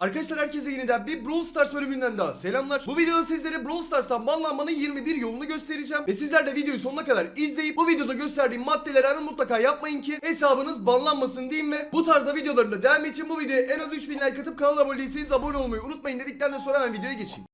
Arkadaşlar herkese yeniden bir Brawl Stars bölümünden daha selamlar. Bu videoda sizlere Brawl Stars'tan banlanmanın 21 yolunu göstereceğim. Ve sizler de videoyu sonuna kadar izleyip bu videoda gösterdiğim maddeleri hemen mutlaka yapmayın ki hesabınız banlanmasın diyeyim ve bu tarzda videoların da devamı için bu videoya en az 3000 like atıp kanala abone değilseniz abone olmayı unutmayın dedikten de sonra hemen videoya geçeyim.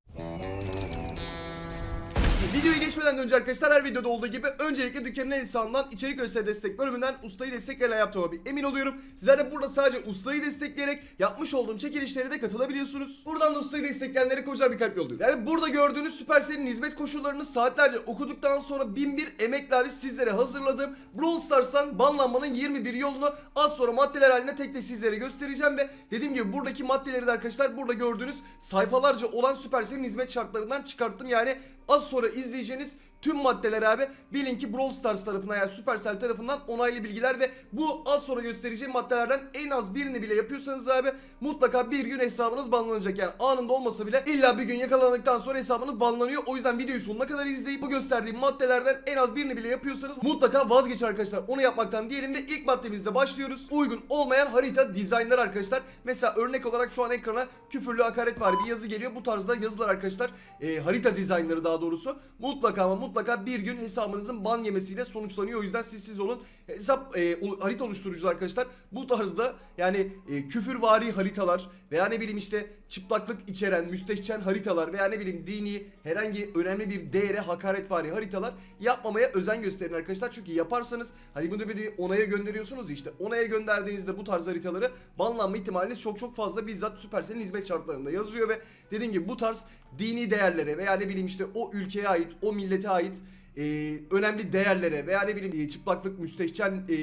Videoya geçmeden önce arkadaşlar her videoda olduğu gibi öncelikle dükkanın en sağından içerik gösteri destek bölümünden ustayı desteklerle yaptığıma bir emin oluyorum. Sizler de burada sadece ustayı destekleyerek yapmış olduğum çekilişlere de katılabiliyorsunuz. Buradan da ustayı destekleyenlere kocaman bir kalp yolluyorum. Yani burada gördüğünüz Supercell'in hizmet koşullarını saatlerce okuduktan sonra 1001 emekle abi sizlere hazırladığım Brawl Stars'tan banlanmanın 21 yolunu az sonra maddeler halinde tek tek sizlere göstereceğim ve dediğim gibi buradaki maddeleri de arkadaşlar burada gördüğünüz sayfalarca olan Supercell'in hizmet şartlarından çıkarttım. Yani az sonra izleyeceğiniz tüm maddeler abi bilin ki Brawl Stars tarafından yani Supercell tarafından onaylı bilgiler ve bu az sonra göstereceğim maddelerden en az birini bile yapıyorsanız abi mutlaka bir gün hesabınız banlanacak. Yani anında olmasa bile illa bir gün yakalandıktan sonra hesabınız banlanıyor. O yüzden videoyu sonuna kadar izleyip bu gösterdiğim maddelerden en az birini bile yapıyorsanız mutlaka vazgeçin arkadaşlar. Onu yapmaktan diyelim ve ilk maddemizde başlıyoruz. Uygun olmayan harita dizaynları arkadaşlar. Mesela örnek olarak şu an ekrana küfürlü hakaret var bir yazı geliyor. Bu tarzda yazılar arkadaşlar e, harita dizaynları daha doğrusu mutlaka ama mutlaka bir gün hesabınızın ban yemesiyle sonuçlanıyor. O yüzden siz siz olun. Hesap e, harita oluşturucular arkadaşlar bu tarzda yani e, küfürvari haritalar veya ne bileyim işte çıplaklık içeren müstehcen haritalar veya ne bileyim dini herhangi önemli bir değere hakaretvari haritalar yapmamaya özen gösterin arkadaşlar. Çünkü yaparsanız hani bunu bir de onaya gönderiyorsunuz işte onaya gönderdiğinizde bu tarz haritaları banlanma ihtimaliniz çok çok fazla bizzat Supercell'in hizmet şartlarında yazıyor ve dediğim gibi bu tarz dini değerlere veya ne bileyim işte o ülkeye ait o millete ait e, önemli değerlere veya ne bileyim çıplaklık müstehcen e,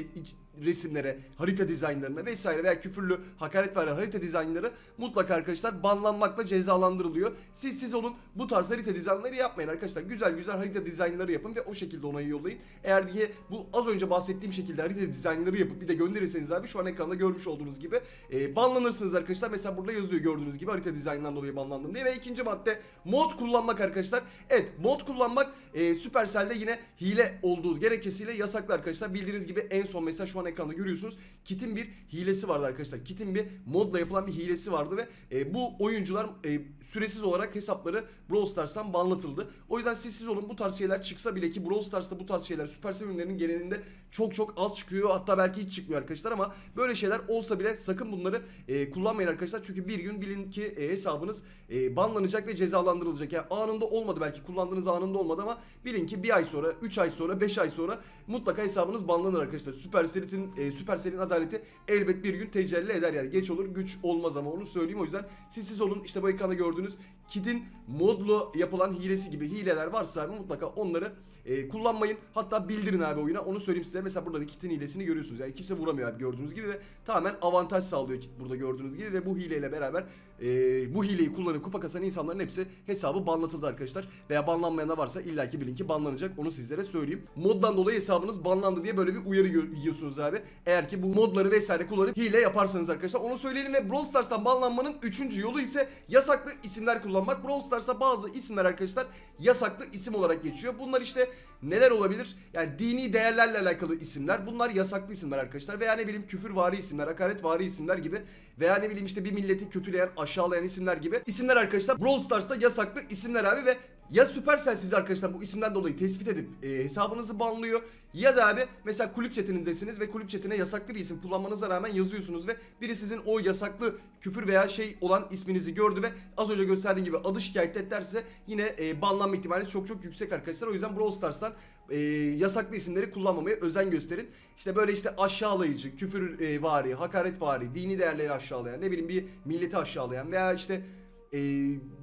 resimlere, harita dizaynlarına vesaire veya küfürlü hakaret veren harita dizaynları mutlaka arkadaşlar banlanmakla cezalandırılıyor. Siz siz olun bu tarz harita dizaynları yapmayın arkadaşlar. Güzel güzel harita dizaynları yapın ve o şekilde onayı yollayın. Eğer diye bu az önce bahsettiğim şekilde harita dizaynları yapıp bir de gönderirseniz abi şu an ekranda görmüş olduğunuz gibi e, banlanırsınız arkadaşlar. Mesela burada yazıyor gördüğünüz gibi harita dizaynından dolayı banlandım diye. Ve ikinci madde mod kullanmak arkadaşlar. Evet mod kullanmak e, Supercell'de yine hile olduğu gerekçesiyle yasaklı arkadaşlar. Bildiğiniz gibi en son mesela şu an ekranda görüyorsunuz. Kit'in bir hilesi vardı arkadaşlar. Kit'in bir modla yapılan bir hilesi vardı ve e, bu oyuncular e, süresiz olarak hesapları Brawl Stars'tan banlatıldı. O yüzden siz siz olun bu tarz şeyler çıksa bile ki Brawl Stars'ta bu tarz şeyler Supercell ürünlerinin genelinde çok çok az çıkıyor. Hatta belki hiç çıkmıyor arkadaşlar ama böyle şeyler olsa bile sakın bunları e, kullanmayın arkadaşlar. Çünkü bir gün bilin ki e, hesabınız e, banlanacak ve cezalandırılacak. Yani anında olmadı belki kullandığınız anında olmadı ama bilin ki bir ay sonra, 3 ay sonra, 5 ay sonra mutlaka hesabınız banlanır arkadaşlar. Supercell'in e, Supercell'in adaleti elbet bir gün tecelli eder yani. Geç olur, güç olmaz ama onu söyleyeyim o yüzden siz siz olun. İşte bu ekranda gördüğünüz Kid'in modlu yapılan hilesi gibi hileler varsa mutlaka onları e, kullanmayın. Hatta bildirin abi oyuna. Onu söyleyeyim size. Mesela burada da Kit'in hilesini görüyorsunuz. Yani kimse vuramıyor abi gördüğünüz gibi ve tamamen avantaj sağlıyor Kit burada gördüğünüz gibi ve bu hileyle beraber e, bu hileyi kullanıp kupa kasan insanların hepsi hesabı banlatıldı arkadaşlar. Veya banlanmayan da varsa illaki bilin ki banlanacak. Onu sizlere söyleyeyim. Moddan dolayı hesabınız banlandı diye böyle bir uyarı yiyorsunuz abi. Eğer ki bu modları vesaire kullanıp hile yaparsanız arkadaşlar. Onu söyleyelim ve Brawl Stars'tan banlanmanın üçüncü yolu ise yasaklı isimler kullanmak. Brawl Stars'ta bazı isimler arkadaşlar yasaklı isim olarak geçiyor. Bunlar işte neler olabilir? Yani dini değerlerle alakalı isimler. Bunlar yasaklı isimler arkadaşlar. Veya ne bileyim küfürvari isimler, hakaretvari isimler gibi. Veya ne bileyim işte bir milleti kötüleyen, aşağılayan isimler gibi. İsimler arkadaşlar Brawl Stars'ta yasaklı isimler abi ve ya Supercell sizi arkadaşlar bu isimden dolayı tespit edip e, hesabınızı banlıyor ya da abi mesela kulüp chatinizdesiniz ve kulüp chatine yasaklı bir isim kullanmanıza rağmen yazıyorsunuz ve biri sizin o yasaklı küfür veya şey olan isminizi gördü ve az önce gösterdiğim gibi adı şikayet ederse yine e, banlanma ihtimali çok çok yüksek arkadaşlar. O yüzden Brawl Stars'tan e, yasaklı isimleri kullanmamaya özen gösterin. İşte böyle işte aşağılayıcı, küfür e, vari, hakaret vari, dini değerleri aşağılayan, ne bileyim bir milleti aşağılayan veya işte ee,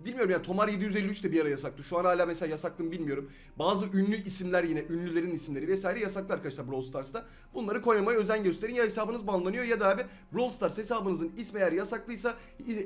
bilmiyorum ya Tomar 753 de bir ara yasaktı. Şu an hala mesela yasaklı mı bilmiyorum. Bazı ünlü isimler yine ünlülerin isimleri vesaire yasaklı arkadaşlar Brawl Stars'ta. Bunları koymaya özen gösterin. Ya hesabınız banlanıyor ya da abi Brawl Stars hesabınızın ismi eğer yasaklıysa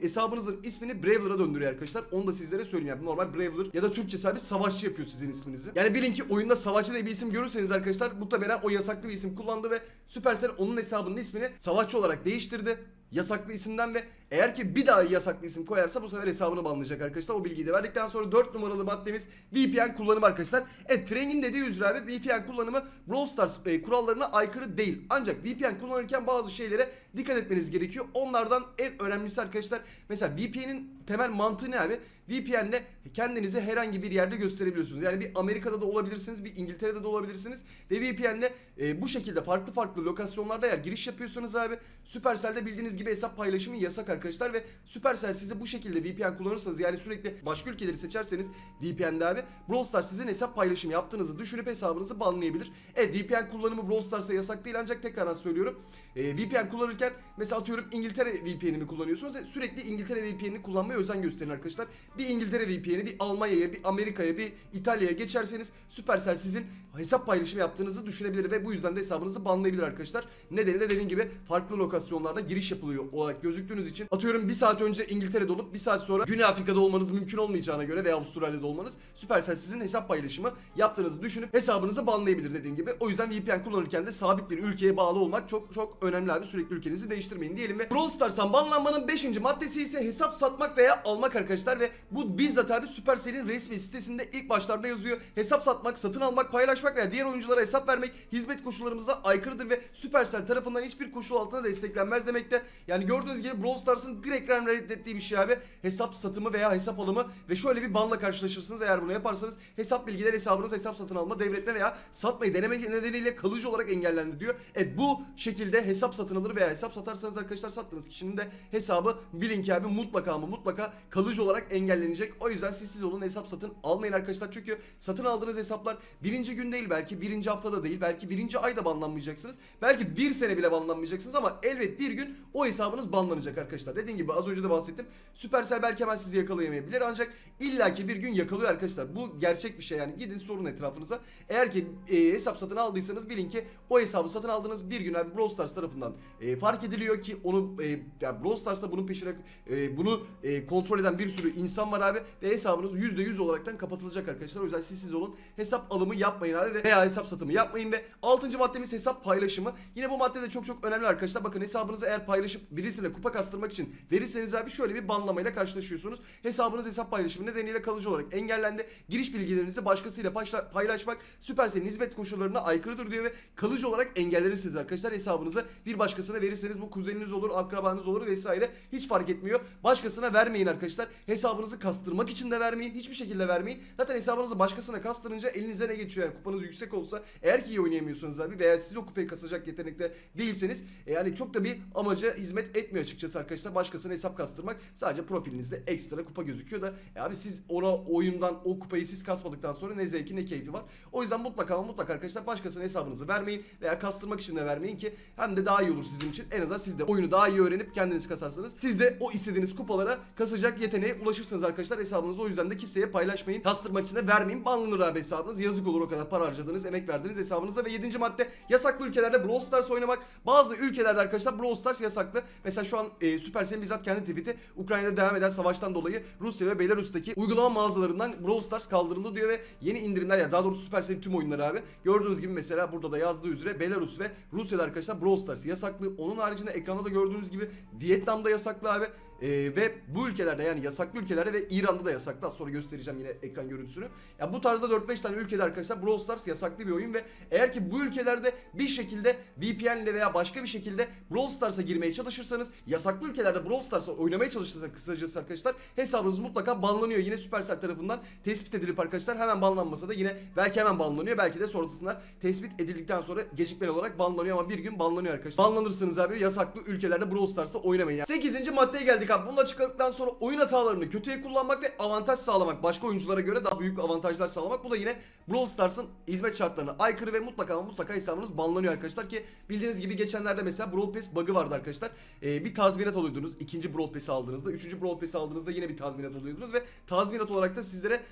hesabınızın ismini Brawler'a döndürüyor arkadaşlar. Onu da sizlere söyleyeyim. Yani normal Brawler ya da Türkçesi abi savaşçı yapıyor sizin isminizi. Yani bilin ki oyunda savaşçı diye bir isim görürseniz arkadaşlar muhtemelen o yasaklı bir isim kullandı ve Supercell onun hesabının ismini savaşçı olarak değiştirdi yasaklı isimden ve Eğer ki bir daha yasaklı isim koyarsa bu sefer hesabını banlayacak arkadaşlar. O bilgiyi de verdikten sonra 4 numaralı maddemiz VPN kullanımı arkadaşlar. Evet Frank'in dediği üzere abi VPN kullanımı Brawl Stars e, kurallarına aykırı değil. Ancak VPN kullanırken bazı şeylere dikkat etmeniz gerekiyor. Onlardan en önemlisi arkadaşlar mesela VPN'in temel mantığı ne abi? VPN'le kendinizi herhangi bir yerde gösterebiliyorsunuz. Yani bir Amerika'da da olabilirsiniz, bir İngiltere'de de olabilirsiniz. Ve VPN'le e, bu şekilde farklı farklı lokasyonlarda eğer giriş yapıyorsanız abi Supercell'de bildiğiniz gibi hesap paylaşımı yasak arkadaşlar ve Supercell size bu şekilde VPN kullanırsanız yani sürekli başka ülkeleri seçerseniz VPN'de abi Brawl Stars sizin hesap paylaşımı yaptığınızı düşünüp hesabınızı banlayabilir. Evet VPN kullanımı Brawl Stars'a yasak değil ancak tekrardan söylüyorum. E, VPN kullanırken mesela atıyorum İngiltere VPN'imi kullanıyorsunuz. E, sürekli İngiltere VPN'ini kullanmaya özen gösterin arkadaşlar. Bir İngiltere VPN'i bir Almanya'ya, bir Amerika'ya, bir İtalya'ya geçerseniz Supercell sizin hesap paylaşımı yaptığınızı düşünebilir ve bu yüzden de hesabınızı banlayabilir arkadaşlar. Nedeni de dediğim gibi farklı lokasyonlarda giriş yapılıyor olarak gözüktüğünüz için atıyorum bir saat önce İngiltere'de olup bir saat sonra Güney Afrika'da olmanız mümkün olmayacağına göre veya Avustralya'da olmanız Supercell sizin hesap paylaşımı yaptığınızı düşünüp hesabınızı banlayabilir dediğim gibi. O yüzden VPN kullanırken de sabit bir ülkeye bağlı olmak çok çok önemli abi. Sürekli ülkenizi değiştirmeyin diyelim ve Brawl Stars'tan banlanmanın 5. maddesi ise hesap satmak veya almak arkadaşlar ve bu bizzat abi Supercell'in resmi sitesinde ilk başlarda yazıyor. Hesap satmak, satın almak, paylaşmak veya diğer oyunculara hesap vermek hizmet koşullarımıza aykırıdır ve Supercell tarafından hiçbir koşul altında desteklenmez demekte. Yani gördüğünüz gibi Brawl Stars'ın direkt reddettiği bir şey abi. Hesap satımı veya hesap alımı ve şöyle bir banla karşılaşırsınız eğer bunu yaparsanız hesap bilgileri hesabınız hesap satın alma, devretme veya satmayı deneme nedeniyle kalıcı olarak engellendi diyor. Evet bu şekilde hesap satın alır veya hesap satarsanız arkadaşlar sattığınız kişinin de hesabı bilin ki abi mutlaka ama mutlaka kalıcı olarak engellenecek. O yüzden siz siz olun hesap satın almayın arkadaşlar. Çünkü satın aldığınız hesaplar birinci gün değil belki birinci haftada değil belki birinci ayda banlanmayacaksınız. Belki bir sene bile banlanmayacaksınız ama elbet bir gün o hesabınız banlanacak arkadaşlar. Dediğim gibi az önce de bahsettim. Supercell belki hemen sizi yakalayamayabilir ancak illaki bir gün yakalıyor arkadaşlar. Bu gerçek bir şey yani gidin sorun etrafınıza. Eğer ki e, hesap satın aldıysanız bilin ki o hesabı satın aldığınız bir gün abi Brawl Stars tarafından e, fark ediliyor ki onu e, yani Brawl Stars'ta bunun peşine e, bunu e, kontrol eden bir sürü insan var abi ve hesabınız %100 olaraktan kapatılacak arkadaşlar. O yüzden siz siz olun. Hesap alımı yapmayın abi ve veya hesap satımı yapmayın ve 6. maddemiz hesap paylaşımı. Yine bu madde de çok çok önemli arkadaşlar. Bakın hesabınızı eğer paylaşıp birisine kupa kastırmak için verirseniz abi şöyle bir banlamayla karşılaşıyorsunuz. Hesabınız hesap paylaşımı nedeniyle kalıcı olarak engellendi. Giriş bilgilerinizi başkasıyla paylaşmak Supercell'in hizmet koşullarına aykırıdır diyor ve kalıcı olarak engellenirsiniz arkadaşlar. Hesabınızı bir başkasına verirseniz bu kuzeniniz olur, akrabanız olur vesaire hiç fark etmiyor. Başkasına vermeyin arkadaşlar. Hesabınızı kastırmak için de vermeyin. Hiçbir şekilde vermeyin. Zaten hesabınızı başkasına kastırınca elinize ne geçiyor yani kupanız yüksek olsa eğer ki iyi oynayamıyorsanız abi veya siz o kupayı kasacak yetenekte değilseniz e, yani çok da bir amaca hizmet etmiyor açıkçası arkadaşlar. Başkasına hesap kastırmak sadece profilinizde ekstra kupa gözüküyor da e abi siz ona oyundan o kupayı siz kasmadıktan sonra ne zevki ne keyfi var. O yüzden mutlaka mutlaka arkadaşlar başkasına hesabınızı vermeyin veya kastırmak için de vermeyin ki hem de daha iyi olur sizin için. En azından siz de oyunu daha iyi öğrenip kendiniz kasarsanız siz de o istediğiniz kupalara kasacak yeteneğe ulaşırsınız arkadaşlar hesabınızı. O yüzden de kimseye paylaşmayın. Kastırmak için de vermeyin. Banlanır abi hesabınız. Yazık olur o kadar para harcadığınız, emek verdiğiniz hesabınıza. Ve 7. madde yasaklı ülkelerde Brawl Stars oynamak. Bazı ülkelerde arkadaşlar Brawl Stars yasaklı. Mesela şu an e, Supercell'in bizzat kendi tweet'i Ukrayna'da devam eden savaştan dolayı Rusya ve Belarus'taki uygulama mağazalarından Brawl Stars kaldırıldı diyor ve yeni indirimler ya daha doğrusu Supercell'in tüm oyunları abi. Gördüğünüz gibi mesela burada da yazdığı üzere Belarus ve Rusya'da arkadaşlar Brawl Stars yasaklı. Onun haricinde ekranda da gördüğünüz gibi Vietnam'da yasaklı abi. Ee, ve bu ülkelerde yani yasaklı ülkelerde ve İran'da da yasaklı. Az sonra göstereceğim yine ekran görüntüsünü. Ya bu tarzda 4-5 tane ülkede arkadaşlar Brawl Stars yasaklı bir oyun ve eğer ki bu ülkelerde bir şekilde VPN ile veya başka bir şekilde Brawl Stars'a girmeye çalışırsanız yasaklı ülkelerde Brawl Stars'a oynamaya çalışırsanız kısacası arkadaşlar hesabınız mutlaka banlanıyor. Yine Supercell tarafından tespit edilip arkadaşlar hemen banlanmasa da yine belki hemen banlanıyor. Belki de sonrasında tespit edildikten sonra gecikmeli olarak banlanıyor ama bir gün banlanıyor arkadaşlar. Banlanırsınız abi yasaklı ülkelerde Brawl Stars'ta oynamayın. Yani. 8. maddeye geldik abi. Bunu açıkladıktan sonra oyun hatalarını kötüye kullanmak ve avantaj sağlamak. Başka oyunculara göre daha büyük avantajlar sağlamak. Bu da yine Brawl Stars'ın hizmet şartlarına aykırı ve mutlaka ama mutlaka hesabınız banlanıyor arkadaşlar ki bildiğiniz gibi geçenlerde mesela Brawl Pass bug'ı vardı arkadaşlar. Ee, bir tazminat alıyordunuz. ikinci Brawl Pass'i aldığınızda. Üçüncü Brawl Pass'i aldığınızda yine bir tazminat alıyordunuz ve tazminat olarak da sizlere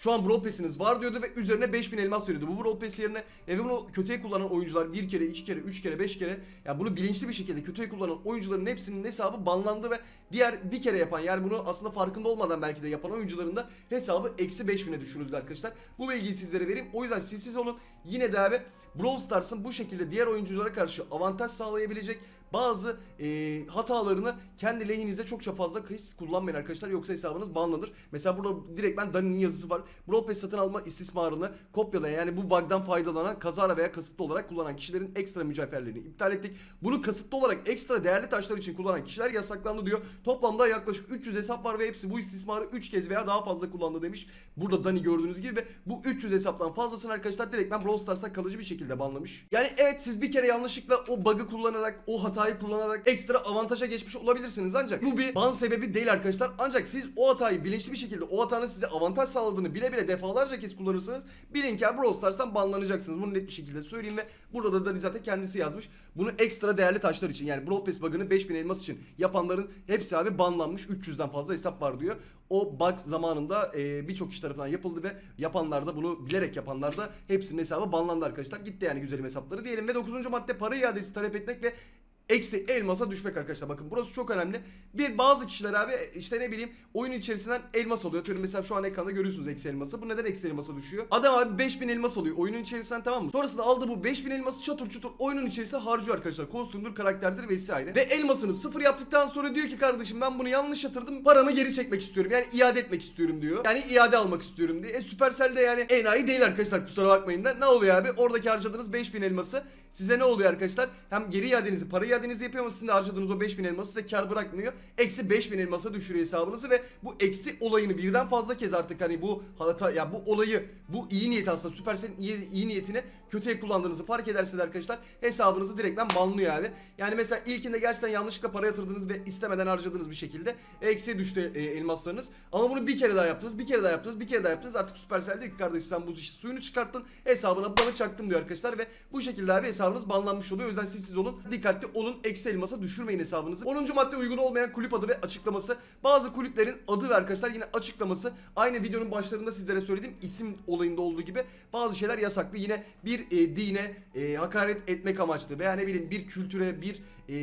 şu an Brawl Pass'iniz var diyordu ve üzerine 5000 elmas veriyordu. Bu Brawl Pass yerine ve bunu kötüye kullanan oyuncular bir kere, iki kere, üç kere, beş kere ya bunu bilinçli bir şekilde kötüye kullanan oyuncuların hepsinin hesabı banlandı ve diğer bir kere yapan yani bunu aslında farkında olmadan belki de yapan oyuncuların da hesabı eksi 5000'e düşürüldü arkadaşlar. Bu bilgiyi sizlere vereyim. O yüzden siz siz olun. Yine de abi Brawl Stars'ın bu şekilde diğer oyunculara karşı avantaj sağlayabilecek bazı e, hatalarını kendi lehinize çokça fazla hiç kullanmayın arkadaşlar yoksa hesabınız banlanır. Mesela burada direkt ben Dani'nin yazısı var. Brawl Pass satın alma istismarını kopyalayan yani bu bug'dan faydalanan kazara veya kasıtlı olarak kullanan kişilerin ekstra mücevherlerini iptal ettik. Bunu kasıtlı olarak ekstra değerli taşlar için kullanan kişiler yasaklandı diyor. Toplamda yaklaşık 300 hesap var ve hepsi bu istismarı 3 kez veya daha fazla kullandı demiş. Burada Dani gördüğünüz gibi ve bu 300 hesaptan fazlasını arkadaşlar direkt ben Brawl Stars'ta kalıcı bir şekilde banlamış. Yani evet siz bir kere yanlışlıkla o bug'ı kullanarak o hatayı kullanarak ekstra avantaja geçmiş olabilirsiniz ancak bu bir ban sebebi değil arkadaşlar. Ancak siz o hatayı bilinçli bir şekilde o hatanın size avantaj sağladığını bile bile defalarca kez kullanırsanız bilin ki Brawl Stars'tan banlanacaksınız. Bunu net bir şekilde söyleyeyim ve burada da zaten kendisi yazmış. Bunu ekstra değerli taşlar için yani Brawl Pass bug'ını 5000 elmas için yapanların hepsi abi banlanmış. 300'den fazla hesap var diyor. O bug zamanında e, birçok kişi tarafından yapıldı ve yapanlar da bunu bilerek yapanlar da hepsinin hesabı banlandı arkadaşlar. Gitti yani güzelim hesapları diyelim ve 9. madde para iadesi talep etmek ve eksi elmasa düşmek arkadaşlar. Bakın burası çok önemli. Bir bazı kişiler abi işte ne bileyim oyun içerisinden elmas alıyor. Atıyorum mesela şu an ekranda görüyorsunuz eksi elması. Bu neden eksi elmasa düşüyor? Adam abi 5000 elmas alıyor oyunun içerisinden tamam mı? Sonrasında aldığı bu 5000 elması çatır çutur oyunun içerisine harcıyor arkadaşlar. Kostümdür, karakterdir vesaire. Ve elmasını sıfır yaptıktan sonra diyor ki kardeşim ben bunu yanlış yatırdım. Paramı geri çekmek istiyorum. Yani iade etmek istiyorum diyor. Yani iade almak istiyorum diye. E, Supercell de yani enayi değil arkadaşlar kusura bakmayın da. Ne oluyor abi? Oradaki harcadığınız 5000 elması size ne oluyor arkadaşlar? Hem geri iadenizi, para iadenizi yapıyor ama sizin de harcadığınız o 5000 elması size kar bırakmıyor. Eksi 5000 elmasa düşürüyor hesabınızı ve bu eksi olayını birden fazla kez artık hani bu hata ya bu olayı bu iyi niyet aslında Supercell'in iyi, iyi niyetini kötüye kullandığınızı fark ederseniz arkadaşlar hesabınızı direktmen banlıyor abi. Yani mesela ilkinde gerçekten yanlışlıkla para yatırdınız ve istemeden harcadığınız bir şekilde eksiye düştü e, elmaslarınız. Ama bunu bir kere daha yaptınız, bir kere daha yaptınız, bir kere daha yaptınız. Artık Supercell diyor ki kardeşim sen bu işi suyunu çıkarttın, hesabına bana çaktım diyor arkadaşlar ve bu şekilde abi hesabınız banlanmış oluyor. O yüzden siz siz olun, dikkatli olun, eksi elmasa düşürmeyin hesabınızı. 10. madde uygun olmayan kulüp adı ve açıklaması. Bazı kulüplerin adı ve arkadaşlar yine açıklaması aynı videonun başlarında sizlere söylediğim isim olayında olduğu gibi bazı şeyler yasaklı. Yine bir e, dine e, hakaret etmek amaçlı veya ne bileyim bir kültüre, bir e,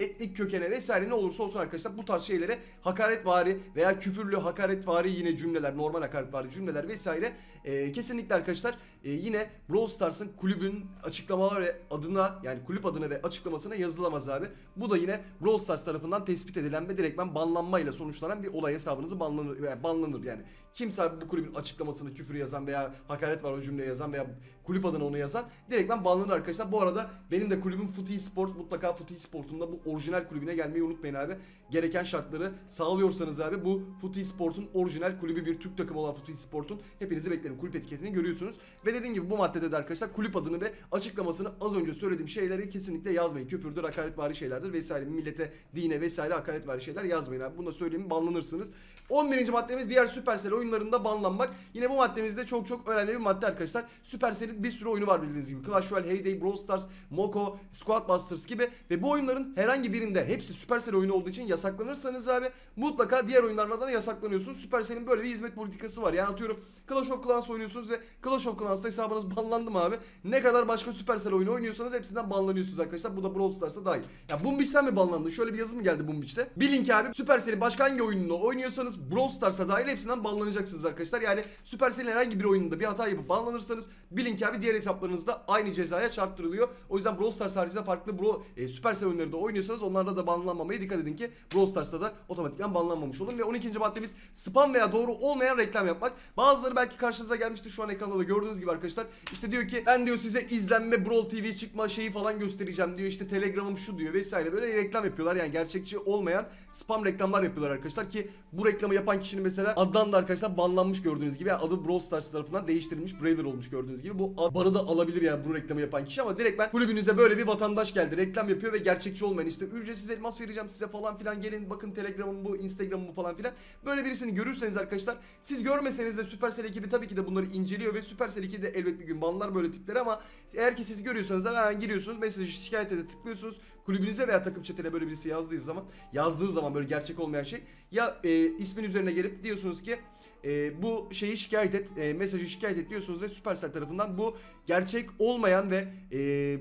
etnik kökene vesaire ne olursa olsun arkadaşlar bu tarz şeylere hakaretvari veya küfürlü hakaretvari yine cümleler, normal hakaretvari cümleler vesaire e, kesinlikle arkadaşlar e, yine Brawl Stars'ın kulübün açıklamaları adına yani kulüp adına ve açıklamasına yazılamaz abi. Bu da yine Brawl Stars tarafından tespit edilen ve direktmen banlanmayla sonuçlanan bir olay hesabınızı banlanır, yani banlanır yani. Kimse abi bu kulübün açıklamasını küfür yazan veya hakaret var o cümleyi yazan veya kulüp adına onu yazan direktmen banlanır arkadaşlar. Bu arada benim de kulübüm Footy Sport mutlaka Footy Sport'un da bu orijinal kulübüne gelmeyi unutmayın abi. Gereken şartları sağlıyorsanız abi bu Footy Sport'un orijinal kulübü bir Türk takımı olan Footy Sport'un hepinizi beklerim. Kulüp etiketini görüyorsunuz. Ve dediğim gibi bu maddede de arkadaşlar kulüp adını ve açıklamasını az önce söylediğim şeyleri kesinlikle yazmayın. Küfürdür, hakaretvari şeylerdir vesaire. Millete, dine vesaire hakaretvari şeyler yazmayın abi. Bunu da söyleyeyim banlanırsınız. 11. maddemiz diğer Supercell oyunlarında banlanmak. Yine bu maddemizde çok çok önemli bir madde arkadaşlar. Supercell'in bir sürü oyunu var bildiğiniz gibi. Clash Royale, Heyday, Brawl Stars, Moko, Squad Busters gibi ve bu oyunların herhangi birinde hepsi Supercell oyunu olduğu için yasaklanırsanız abi mutlaka diğer oyunlarla da yasaklanıyorsunuz. Supercell'in böyle bir hizmet politikası var. Yani atıyorum Clash of Clans oynuyorsunuz ve Clash of Clans'ta hesabınız banlandı mı abi? Ne kadar başka Supercell oyunu oynuyorsanız hepsinden banlanıyorsunuz arkadaşlar. Bu da Brawl Stars'a dahil. Ya Boombich'ten mi banlandın? Şöyle bir yazı mı geldi Boombich'te? Bilin ki abi Supercell'in başka hangi oyununu oynuyorsanız Brawl Stars'a dahil hepsinden banlanacaksınız arkadaşlar. Yani Supercell'in herhangi bir oyununda bir hata yapıp banlanırsanız bilin ki abi diğer hesaplarınızda aynı cezaya çarptırılıyor. O yüzden Brawl Stars haricinde farklı Bro, e, Supercell oyunları da oynuyorsanız onlarda da banlanmamaya dikkat edin ki Brawl Stars'ta da otomatikman banlanmamış olun. Ve 12. maddemiz spam veya doğru olmayan reklam yapmak. Bazıları belki karşınıza gelmişti şu an ekranda da gördüğünüz gibi arkadaşlar. İşte diyor ki ben diyor size izlenme Brawl TV çıkma şeyi falan göstereceğim diyor. İşte Telegram'ım şu diyor vesaire böyle reklam yapıyorlar. Yani gerçekçi olmayan spam reklamlar yapıyorlar arkadaşlar ki bu reklamı yapan kişinin mesela addan da arkadaşlar banlanmış gördüğünüz gibi. Yani adı Brawl Stars tarafından değiştirilmiş Brawler olmuş gördüğünüz gibi. Bu barı da alabilir yani bu reklamı yapan kişi ama direkt ben kulübünüze böyle bir vatandaş geldi. Reklam yapıyor ve gerçekçi olmayan işte ücretsiz elmas vereceğim size falan filan gelin bakın Telegram'ım bu Instagram'ım bu falan filan. Böyle birisini görürseniz arkadaşlar siz görmeseniz de Supercell ekibi tabii ki de bunları inceliyor ve Supercell ekibi de elbet bir gün banlar böyle tipleri ama eğer ki siz görüyorsanız hemen giriyorsunuz mesajı şikayet ede tıklıyorsunuz. Kulübünüze veya takım chatine böyle birisi yazdığı zaman yazdığı zaman böyle gerçek olmayan şey ya e, ismin üzerine gelip diyorsunuz ki e, bu şeyi şikayet et, e, mesajı şikayet et diyorsunuz ve Supercell tarafından bu gerçek olmayan ve e,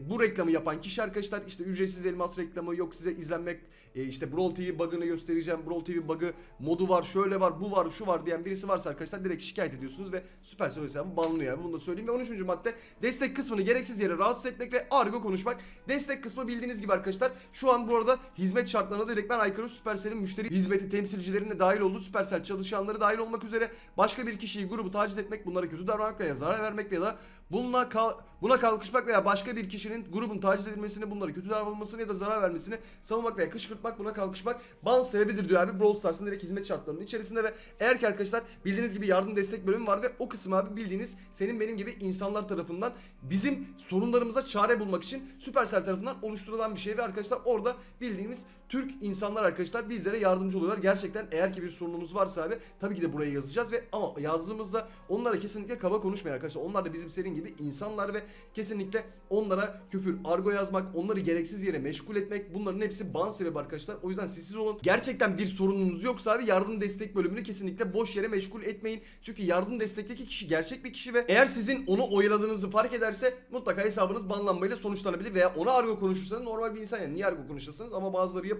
bu reklamı yapan kişi arkadaşlar işte ücretsiz elmas reklamı yok size izlenmek e, işte Brawl TV bug'ını göstereceğim Brawl TV bug'ı modu var şöyle var bu var şu var diyen birisi varsa arkadaşlar direkt şikayet ediyorsunuz ve Supercell hesabı banlıyor yani bunu da söyleyeyim ve 13. madde destek kısmını gereksiz yere rahatsız etmek ve argo konuşmak destek kısmı bildiğiniz gibi arkadaşlar şu an bu arada hizmet şartlarına direkt ben aykırı Supercell'in müşteri hizmeti temsilcilerine dahil olduğu Supercell çalışanları dahil olmak üzere başka bir kişiyi grubu taciz etmek, bunlara kötü davranmak veya zarar vermek ya da bununla kal buna kalkışmak veya başka bir kişinin grubun taciz edilmesini, bunlara kötü davranılmasını ya da zarar vermesini savunmak veya kışkırtmak, buna kalkışmak ban sebebidir diyor abi. Brawl Stars'ın direkt hizmet şartlarının içerisinde ve eğer ki arkadaşlar bildiğiniz gibi yardım destek bölümü var ve o kısım abi bildiğiniz senin benim gibi insanlar tarafından bizim sorunlarımıza çare bulmak için Supercell tarafından oluşturulan bir şey ve arkadaşlar orada bildiğimiz Türk insanlar arkadaşlar bizlere yardımcı oluyorlar. Gerçekten eğer ki bir sorunumuz varsa abi tabii ki de buraya yazacağız ve ama yazdığımızda onlara kesinlikle kaba konuşmayın arkadaşlar. Onlar da bizim senin gibi insanlar ve kesinlikle onlara küfür, argo yazmak, onları gereksiz yere meşgul etmek bunların hepsi ban sebebi arkadaşlar. O yüzden sessiz olun. Gerçekten bir sorununuz yoksa abi yardım destek bölümünü kesinlikle boş yere meşgul etmeyin. Çünkü yardım destekteki kişi gerçek bir kişi ve eğer sizin onu oyaladığınızı fark ederse mutlaka hesabınız banlanmayla sonuçlanabilir veya ona argo konuşursanız normal bir insan yani niye argo konuşursanız ama bazıları yapıyor.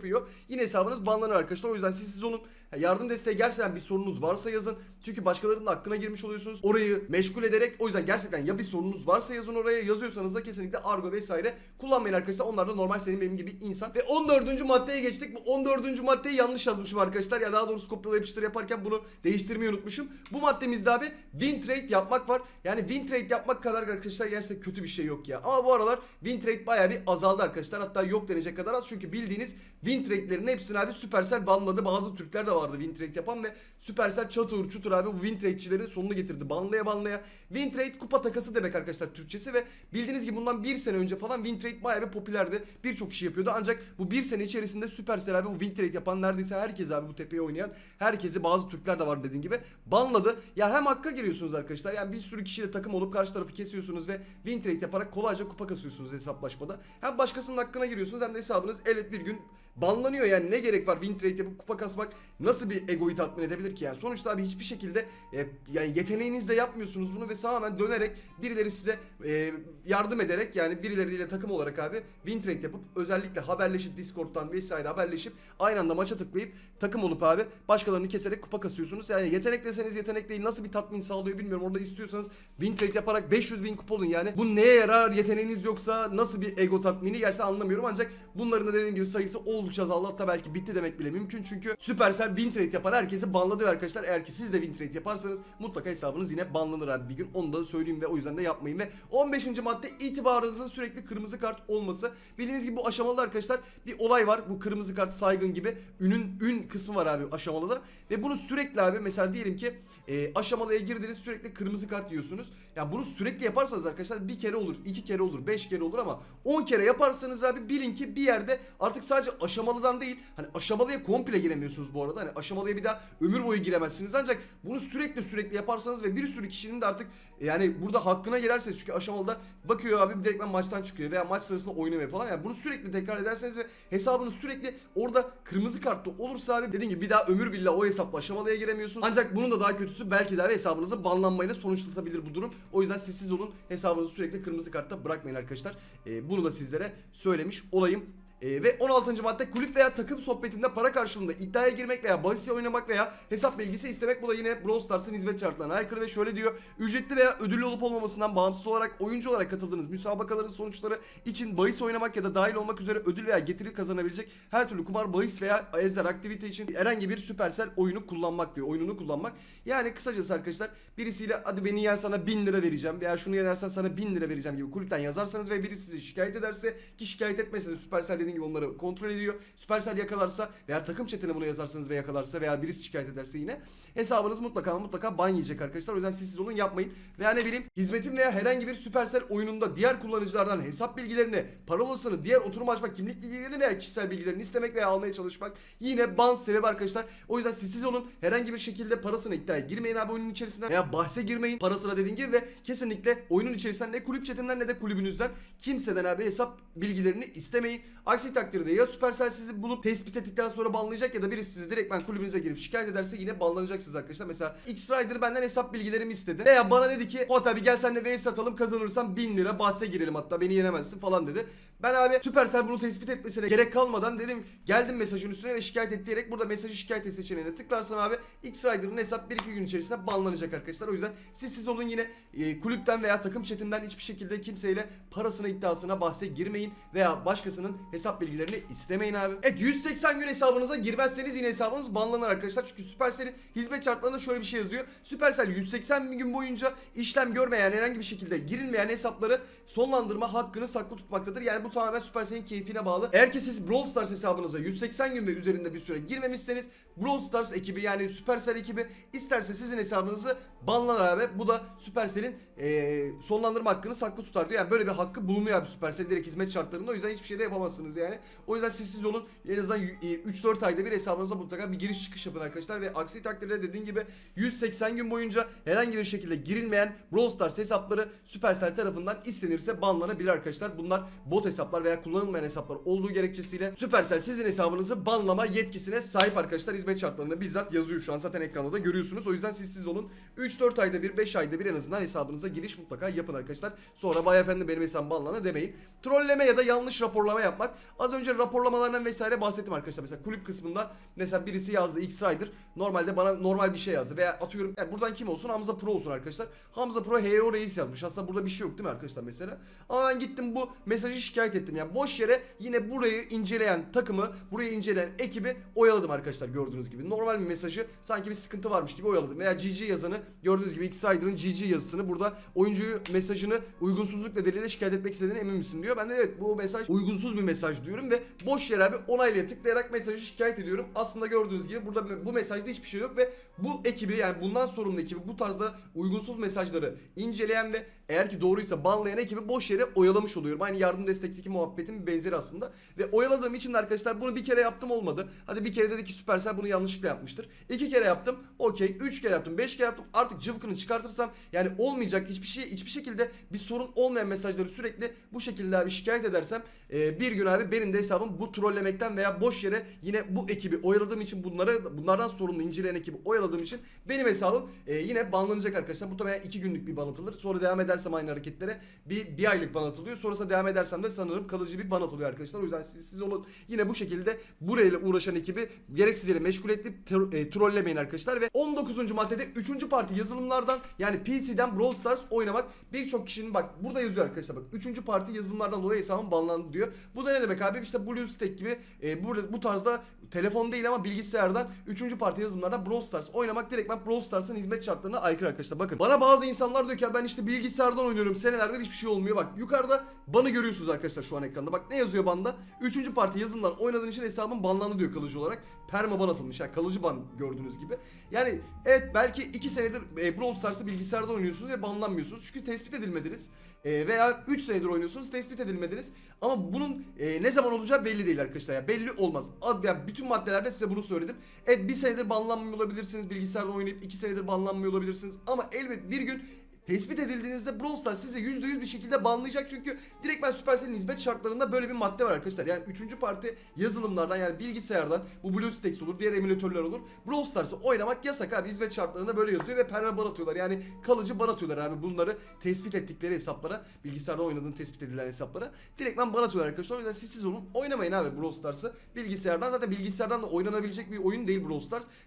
Yine hesabınız banlanır arkadaşlar. O yüzden siz siz olun. Yardım desteği gerçekten bir sorunuz varsa yazın. Çünkü başkalarının hakkına girmiş oluyorsunuz. Orayı meşgul ederek o yüzden gerçekten ya bir sorunuz varsa yazın oraya yazıyorsanız da kesinlikle argo vesaire kullanmayın arkadaşlar. Onlar da normal senin benim gibi insan. Ve 14. maddeye geçtik. Bu 14. maddeyi yanlış yazmışım arkadaşlar. Ya daha doğrusu kopyala yapıştır yaparken bunu değiştirmeyi unutmuşum. Bu maddemizde abi win trade yapmak var. Yani win trade yapmak kadar arkadaşlar gerçekten kötü bir şey yok ya. Ama bu aralar win trade bayağı bir azaldı arkadaşlar. Hatta yok denecek kadar az. Çünkü bildiğiniz win trade'lerin hepsini abi Supercell banladı. Bazı Türkler de vardı win trade yapan ve Supercell çatır çutur abi bu win trade'çilerin sonunu getirdi. Banlaya banlaya. Win trade kupa takası demek arkadaşlar Türkçesi ve bildiğiniz gibi bundan bir sene önce falan win trade bayağı bir popülerdi. Birçok kişi yapıyordu. Ancak bu bir sene içerisinde Supercell abi bu win trade yapan neredeyse herkes abi bu tepeye oynayan herkesi bazı Türkler de var dediğim gibi banladı. Ya hem hakka giriyorsunuz arkadaşlar. Yani bir sürü kişiyle takım olup karşı tarafı kesiyorsunuz ve win trade yaparak kolayca kupa kasıyorsunuz hesaplaşmada. Hem başkasının hakkına giriyorsunuz hem de hesabınız elbet bir gün banlanıyor yani ne gerek var win trade yapıp kupa kasmak? Nasıl bir egoyu tatmin edebilir ki yani? Sonuçta abi hiçbir şekilde e, yani yeteneğinizle yapmıyorsunuz bunu ve tamamen dönerek birileri size e, yardım ederek yani birileriyle takım olarak abi win trade yapıp özellikle haberleşip discord'dan vesaire haberleşip aynı anda maça tıklayıp takım olup abi başkalarını keserek kupa kasıyorsunuz. Yani yetenek deseniz yetenek değil. Nasıl bir tatmin sağlıyor bilmiyorum. Orada istiyorsanız win trade yaparak 500 bin kupa olun yani. Bu neye yarar? Yeteneğiniz yoksa nasıl bir ego tatmini gerçekten anlamıyorum. Ancak bunların da dediğim gibi sayısı oldukça azaldı hatta belki bitti demek bile mümkün. Çünkü Supercell win trade yapan herkesi banladı arkadaşlar. Eğer ki siz de win trade yaparsanız mutlaka hesabınız yine banlanır abi. Bir gün onu da söyleyeyim ve o yüzden de yapmayın ve 15. madde itibarınızın sürekli kırmızı kart olması. Bildiğiniz gibi bu aşamalı arkadaşlar bir olay var. Bu kırmızı kart saygın gibi ünün ün kısmı var abi aşamalıda ve bunu sürekli abi mesela diyelim ki e, aşamalıya girdiniz sürekli kırmızı kart yiyorsunuz. Yani bunu sürekli yaparsanız arkadaşlar bir kere olur iki kere olur beş kere olur ama 10 kere yaparsanız abi bilin ki bir yerde artık sadece aşamalıdan değil hani aşamalıya komple giremiyorsunuz bu arada. Hani aşamalıya bir daha ömür boyu giremezsiniz. Ancak bunu sürekli sürekli yaparsanız ve bir sürü kişinin de artık yani burada hakkına girerseniz çünkü aşamalıda bakıyor abi direktmen maçtan çıkıyor veya maç sırasında oynamıyor falan. Yani bunu sürekli tekrar ederseniz ve hesabınız sürekli orada kırmızı kartlı olursa abi dediğim gibi bir daha ömür billah o hesapla aşamalıya giremiyorsunuz. Ancak bunun da daha kötüsü belki de hesabınızı banlanmayla sonuçlatabilir bu durum. O yüzden sessiz olun. Hesabınızı sürekli kırmızı kartta bırakmayın arkadaşlar. Ee, bunu da sizlere söylemiş olayım ee, ve 16. madde kulüp veya takım sohbetinde para karşılığında iddiaya girmek veya bahis oynamak veya hesap bilgisi istemek bu da yine Brawl Stars'ın hizmet şartlarına aykırı ve şöyle diyor ücretli veya ödüllü olup olmamasından bağımsız olarak oyuncu olarak katıldığınız müsabakaların sonuçları için bahis oynamak ya da dahil olmak üzere ödül veya getiri kazanabilecek her türlü kumar bahis veya ezer aktivite için herhangi bir Supercell oyunu kullanmak diyor oyununu kullanmak yani kısacası arkadaşlar birisiyle hadi beni yen sana 1000 lira vereceğim veya şunu yenersen sana 1000 lira vereceğim gibi kulüpten yazarsanız ve birisi sizi şikayet ederse ki şikayet etmese de Supercell dediğim gibi onları kontrol ediyor. Supercell yakalarsa veya takım chatine bunu yazarsanız ve yakalarsa veya birisi şikayet ederse yine hesabınız mutlaka mutlaka ban yiyecek arkadaşlar. O yüzden siz siz olun yapmayın. Veya ne bileyim hizmetin veya herhangi bir Supercell oyununda diğer kullanıcılardan hesap bilgilerini, parolasını, diğer oturum açma kimlik bilgilerini veya kişisel bilgilerini istemek veya almaya çalışmak yine ban sebebi arkadaşlar. O yüzden siz siz olun. Herhangi bir şekilde parasına iddiaya girmeyin abi oyunun içerisinden veya bahse girmeyin parasına dediğim gibi ve kesinlikle oyunun içerisinden ne kulüp chatinden ne de kulübünüzden kimseden abi hesap bilgilerini istemeyin. Aksi takdirde ya Supercell sizi bulup tespit ettikten sonra banlayacak ya da birisi sizi direktmen kulübünüze girip şikayet ederse yine banlanacaksınız arkadaşlar. Mesela X-Rider benden hesap bilgilerimi istedi. Veya bana dedi ki Fuat abi gel seninle VS atalım kazanırsam 1000 lira bahse girelim hatta beni yenemezsin falan dedi. Ben abi Supercell bunu tespit etmesine gerek kalmadan dedim geldim mesajın üstüne ve şikayet et diyerek burada mesajı şikayet et seçeneğine tıklarsam abi X-Rider'ın hesap 1-2 gün içerisinde banlanacak arkadaşlar. O yüzden siz siz olun yine e, kulüpten veya takım chatinden hiçbir şekilde kimseyle parasına iddiasına bahse girmeyin veya başkasının hesap hesap bilgilerini istemeyin abi. Evet 180 gün hesabınıza girmezseniz yine hesabınız banlanır arkadaşlar. Çünkü Supercell'in hizmet şartlarında şöyle bir şey yazıyor. Supercell 180 gün boyunca işlem görmeyen herhangi bir şekilde girilmeyen hesapları sonlandırma hakkını saklı tutmaktadır. Yani bu tamamen Supercell'in keyfine bağlı. Eğer ki siz Brawl Stars hesabınıza 180 gün ve üzerinde bir süre girmemişseniz Brawl Stars ekibi yani Supercell ekibi isterse sizin hesabınızı banlar abi. Bu da Supercell'in eee, sonlandırma hakkını saklı tutar diyor. Yani böyle bir hakkı bulunuyor abi Supercell direkt hizmet şartlarında. O yüzden hiçbir şey de yapamazsınız yani. O yüzden sessiz olun. En azından y- e, 3-4 ayda bir hesabınıza mutlaka bir giriş çıkış yapın arkadaşlar. Ve aksi takdirde dediğim gibi 180 gün boyunca herhangi bir şekilde girilmeyen Brawl Stars hesapları Supercell tarafından istenirse banlanabilir arkadaşlar. Bunlar bot hesaplar veya kullanılmayan hesaplar olduğu gerekçesiyle Supercell sizin hesabınızı banlama yetkisine sahip arkadaşlar. Hizmet şartlarında bizzat yazıyor şu an zaten ekranda da görüyorsunuz. O yüzden sessiz olun. 3-4 ayda bir 5 ayda bir en azından hesabınıza giriş mutlaka yapın arkadaşlar. Sonra vay efendim benim hesabım banlana demeyin. Trolleme ya da yanlış raporlama yapmak. Az önce raporlamalarından vesaire bahsettim arkadaşlar. Mesela kulüp kısmında mesela birisi yazdı X-Rider. Normalde bana normal bir şey yazdı. Veya atıyorum yani buradan kim olsun Hamza Pro olsun arkadaşlar. Hamza Pro HEO Reis yazmış. Aslında burada bir şey yok değil mi arkadaşlar mesela. Ama ben gittim bu mesajı şikayet ettim. Yani boş yere yine burayı inceleyen takımı, burayı inceleyen ekibi oyaladım arkadaşlar gördüğünüz gibi. Normal bir mesajı sanki bir sıkıntı varmış gibi oyaladım. Veya GG yazanı gördüğünüz gibi X-Rider'ın GG yazısını burada oyuncuyu mesajını uygunsuzluk nedeniyle şikayet etmek istediğine emin misin diyor. Ben de evet bu mesaj uygunsuz bir mesaj diyorum ve boş yere abi onaylaya tıklayarak mesajı şikayet ediyorum. Aslında gördüğünüz gibi burada bu mesajda hiçbir şey yok ve bu ekibi yani bundan sorumlu ekibi bu tarzda uygunsuz mesajları inceleyen ve eğer ki doğruysa banlayan ekibi boş yere oyalamış oluyorum. Aynı yardım destekteki muhabbetin benzeri aslında. Ve oyaladığım için de arkadaşlar bunu bir kere yaptım olmadı. Hadi bir kere dedi ki Supercell bunu yanlışlıkla yapmıştır. İki kere yaptım. Okey. Üç kere yaptım. Beş kere yaptım. Artık cıvkını çıkartırsam yani olmayacak hiçbir şey hiçbir şekilde bir sorun olmayan mesajları sürekli bu şekilde abi şikayet edersem e, bir gün abi benim de hesabım bu trollemekten veya boş yere yine bu ekibi oyaladığım için bunları bunlardan sorumlu inceleyen ekibi oyaladığım için benim hesabım e, yine banlanacak arkadaşlar. Bu tabii iki günlük bir ban atılır. Sonra devam edersem aynı hareketlere bir, bir aylık ban atılıyor. Sonrasında devam edersem de sanırım kalıcı bir ban atılıyor arkadaşlar. O yüzden siz, siz olun yine bu şekilde burayla uğraşan ekibi gereksiz yere meşgul edip e, trollemeyin arkadaşlar. Ve 19. maddede 3. parti yazılımlardan yani PC'den Brawl Stars oynamak birçok kişinin bak burada yazıyor arkadaşlar bak 3. parti yazılımlardan dolayı hesabım banlandı diyor. Bu da ne demek abi? İşte BlueStack gibi e, burada bu tarzda telefon değil ama bilgisayardan 3. parti yazılımlardan Brawl Stars oynamak direktmen Brawl Stars'ın hizmet şartlarına aykırı arkadaşlar. Bakın bana bazı insanlar diyor ki "Ya ben işte bilgisayardan oynuyorum senelerdir hiçbir şey olmuyor. Bak yukarıda banı görüyorsunuz arkadaşlar şu an ekranda. Bak ne yazıyor banda? 3. parti yazılımdan oynadığın için hesabın banlandı diyor kalıcı olarak. Perma ban atılmış. Yani kalıcı ban gördüğünüz gibi. Yani evet belki 2 senedir e, Brawl Stars'ı bilgisayarda oynuyorsunuz ve banlanmıyorsunuz. Çünkü tespit edilmediniz. E, veya 3 senedir oynuyorsunuz tespit edilmediniz. Ama bunun e, ne zaman olacağı belli değil arkadaşlar. Ya belli olmaz. Yani bütün maddelerde size bunu söyledim. Evet bir senedir banlanmıyor olabilirsiniz. Bilgisayarda oynayıp 2 senedir banlanmıyor olabilirsiniz. Ama elbet bir gün tespit edildiğinizde Brawl Stars sizi %100 bir şekilde banlayacak çünkü direktmen Supercell'in hizmet şartlarında böyle bir madde var arkadaşlar. Yani 3. parti yazılımlardan yani bilgisayardan bu BlueStacks olur, diğer emülatörler olur. Brawl Stars'ı oynamak yasak abi. Hizmet şartlarında böyle yazıyor ve perma ban atıyorlar. Yani kalıcı ban atıyorlar abi bunları tespit ettikleri hesaplara, bilgisayarda oynadığın tespit edilen hesaplara direktmen ban atıyorlar arkadaşlar. O yüzden siz siz olun. Oynamayın abi Brawl Stars'ı. Bilgisayardan zaten bilgisayardan da oynanabilecek bir oyun değil Brawl.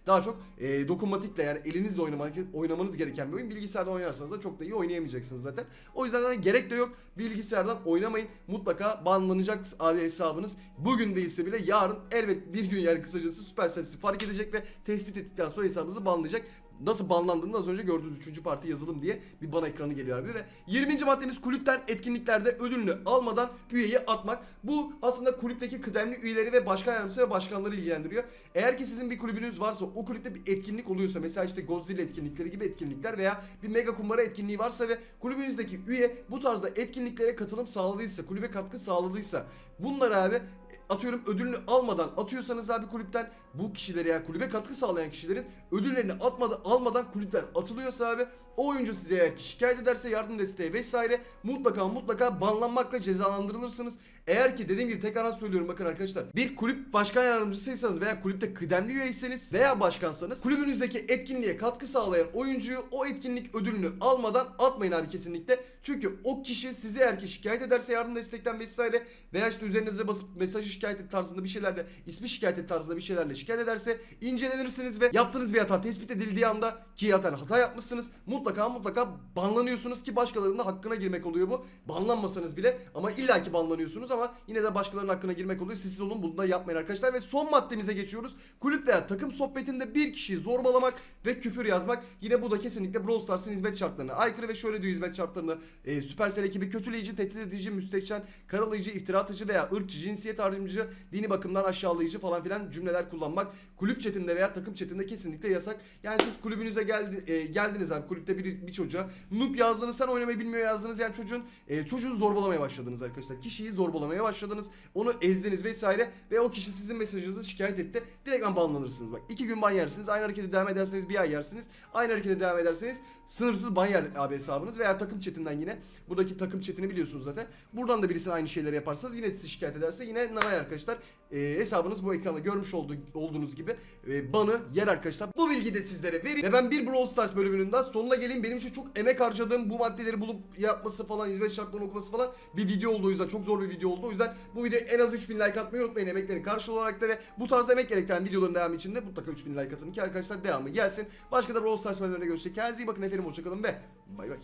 Daha çok e, dokunmatikle yani elinizle oynamak, oynamanız gereken bir oyun. Bilgisayarda oynarsanız da çok da iyi oynayamayacaksınız zaten. O yüzden zaten gerek de yok. Bilgisayardan oynamayın. Mutlaka banlanacak abi hesabınız. Bugün değilse bile yarın elbet bir gün yani kısacası Supercell fark edecek ve tespit ettikten sonra hesabınızı banlayacak. Nasıl banlandığını az önce gördüğünüz 3. parti yazılım diye bir ban ekranı geliyor abi ve 20. maddemiz kulüpten etkinliklerde ödülünü almadan üyeyi atmak. Bu aslında kulüpteki kıdemli üyeleri ve başkan yardımcısı ve başkanları ilgilendiriyor. Eğer ki sizin bir kulübünüz varsa o kulüpte bir etkinlik oluyorsa mesela işte Godzilla etkinlikleri gibi etkinlikler veya bir mega kumbara etkinliği varsa ve kulübünüzdeki üye bu tarzda etkinliklere katılım sağladıysa, kulübe katkı sağladıysa bunları abi atıyorum ödülünü almadan atıyorsanız abi kulüpten bu kişileri yani kulübe katkı sağlayan kişilerin ödüllerini atmadan almadan kulüpten atılıyorsa abi o oyuncu size eğer şikayet ederse yardım desteği vesaire mutlaka mutlaka banlanmakla cezalandırılırsınız. Eğer ki dediğim gibi tekrar söylüyorum bakın arkadaşlar bir kulüp başkan yardımcısıysanız veya kulüpte kıdemli üyeyseniz veya başkansanız kulübünüzdeki etkinliğe katkı sağlayan oyuncuyu o etkinlik ödülünü almadan atmayın abi kesinlikle. Çünkü o kişi sizi eğer ki şikayet ederse yardım destekten vesaire veya işte üzerinize basıp mesajı şikayet et tarzında bir şeylerle ismi şikayet et tarzında bir şeylerle şikayet ederse incelenirsiniz ve yaptığınız bir hata tespit edildiği anda ki zaten hata yapmışsınız mutlaka mutlaka banlanıyorsunuz ki başkalarının hakkına girmek oluyor bu. Banlanmasanız bile ama illaki banlanıyorsunuz ama yine de başkalarının hakkına girmek oluyor. Siz olun bunu da yapmayın arkadaşlar ve son maddemize geçiyoruz. Kulüp veya takım sohbetinde bir kişiyi zorbalamak ve küfür yazmak. Yine bu da kesinlikle Brawl Stars'ın hizmet şartlarına aykırı ve şöyle diyor hizmet şartlarını. E, Supercell ekibi kötüleyici, tehdit edici, müstehcen, karalayıcı, iftira atıcı veya ırkçı, cinsiyet harcımcı, dini bakımdan aşağılayıcı falan filan cümleler kullanmak kulüp chatinde veya takım chatinde kesinlikle yasak. Yani siz kulübünüze geldi, e, geldiniz abi kulüpte bir, bir çocuğa noob yazdınız sen oynamayı bilmiyor yazdınız yani çocuğun e, çocuğu zorbalamaya başladınız arkadaşlar. Kişiyi zorbalamaya başladınız. Onu ezdiniz vesaire ve o kişi sizin mesajınızı şikayet etti. Direktmen banlanırsınız bak. iki gün ban yersiniz. Aynı harekete devam ederseniz bir ay yersiniz. Aynı harekete devam ederseniz sınırsız ban yer abi hesabınız veya takım chatinden yine. Buradaki takım chatini biliyorsunuz zaten. Buradan da birisine aynı şeyleri yaparsanız yine sizi şikayet ederse yine nanay arkadaşlar. E, hesabınız bu ekranda görmüş olduğu, olduğunuz gibi e, banı yer arkadaşlar. Bu bilgiyi de sizlere vereyim. Ve ben bir Brawl Stars bölümünün daha sonuna geleyim. Benim için çok emek harcadığım bu maddeleri bulup yapması falan, hizmet şartlarını okuması falan bir video oldu o yüzden. Çok zor bir video oldu. O yüzden bu videoya en az 3000 like atmayı unutmayın emeklerin karşılığı olarak da ve bu tarzda emek gerektiren videoların devamı için de mutlaka 3000 like atın ki arkadaşlar devamı gelsin. Başka da Brawl Stars bölümlerine görüşecek. Kendinize iyi bakın efendim 확실히 못 지켰는데 뭔가 이거